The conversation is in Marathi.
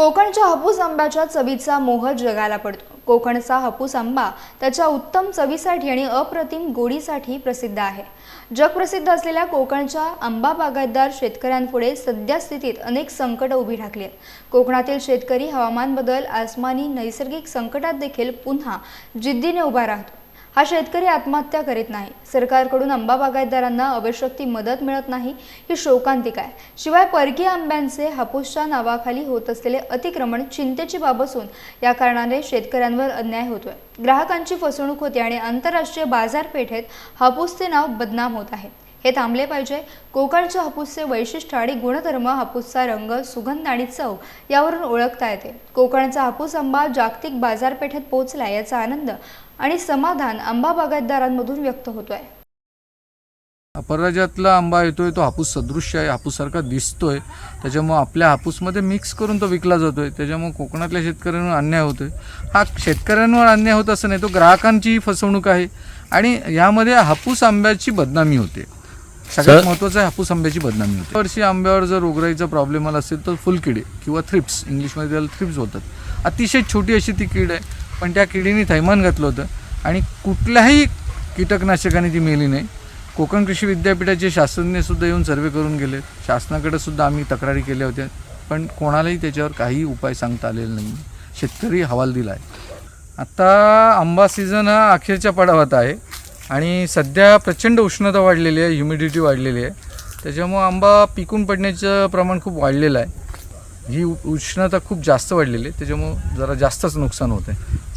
कोकणच्या हापूस आंब्याच्या चवीचा मोह जगाला पडतो. कोकणचा हापूस आंबा त्याच्या उत्तम चवीसाठी आणि अप्रतिम गोडीसाठी प्रसिद्ध आहे. जगप्रसिद्ध असलेल्या कोकणच्या आंबा बागायतदार शेतकऱ्यांपुढे सध्या स्थितीत अनेक संकट उभी ठाकली आहेत. कोकणातील शेतकरी हवामान बदल आसमानी नैसर्गिक संकटात देखील पुन्हा जिद्दीने उभा राहतो. हा शेतकरी आत्महत्या करीत नाही. सरकारकडून आंबा बागायतदारांना आवश्यक ती मदत मिळत नाही. ही शोकांतिक आहे. शिवाय परकीय आंब्यांचे हापूसच्या नावाखाली होत असलेले अतिक्रमण चिंतेची बाब असून या कारणाने शेतकऱ्यांवर अन्याय होतोय. ग्राहकांची फसवणूक होते आणि आंतरराष्ट्रीय बाजारपेठेत हापूसचे नाव बदनाम होत आहे. हे थांबले पाहिजे. कोकणच्या हापूसचे वैशिष्ट्य आणि गुणधर्म हापूसचा रंग सुगंध आणि चव यावरून ओळखता येते. कोकणचा हापूस आंबा जागतिक बाजारपेठेत पोहोचला याचा आनंद आणि समाधान आंबा बागायतदारांमधून व्यक्त होतोय. परराज्यातला आंबा येतोय तो हापूस सदृश्य आहे हापूससारखा दिसतोय. त्याच्यामुळं आपल्या हापूसमध्ये मिक्स करून तो विकला जातोय. त्याच्यामुळं कोकणातल्या शेतकऱ्यांवर अन्याय होतोय. हा शेतकऱ्यांवर अन्याय होत असं नाही तो ग्राहकांचीही फसवणूक आहे. आणि यामध्ये हापूस आंब्याची बदनामी होते. सगळ्यात महत्त्वाचं आहे हापूस आंब्याची बदनामी होते. वर्षी आंब्यावर जर रोगराईचा प्रॉब्लेम आला असेल तर फुलकिडे किंवा थ्रिप्स इंग्लिशमध्ये त्याला थ्रिप्स होतात अतिशय छोटी अशी ती कीड आहे पण त्या किडीने थैमान घातलं होतं आणि कुठल्याही कीटकनाशकाने ती मेली नाही. कोकण कृषी विद्यापीठाचे शास्त्रज्ञ सुद्धा येऊन सर्वे करून गेले. शासनाकडे सुद्धा आम्ही तक्रारी केल्या होत्या पण कोणालाही त्याच्यावर काही उपाय सांगता आलेला नाही. शेतकरी हवाल दिला आहे. आता आंबा सीझन हा अखेरच्या पडावात आहे. आणि सध्या प्रचंड उष्णता वाढलेली आहे ह्युमिडिटी वाढलेली आहे त्याच्यामुळं आंबा पिकून पडण्याचं प्रमाण खूप वाढलेलं आहे ही उष्णता खूप जास्त वाढलेली आहे त्याच्यामुळं जरा जास्तच नुकसान होत आहे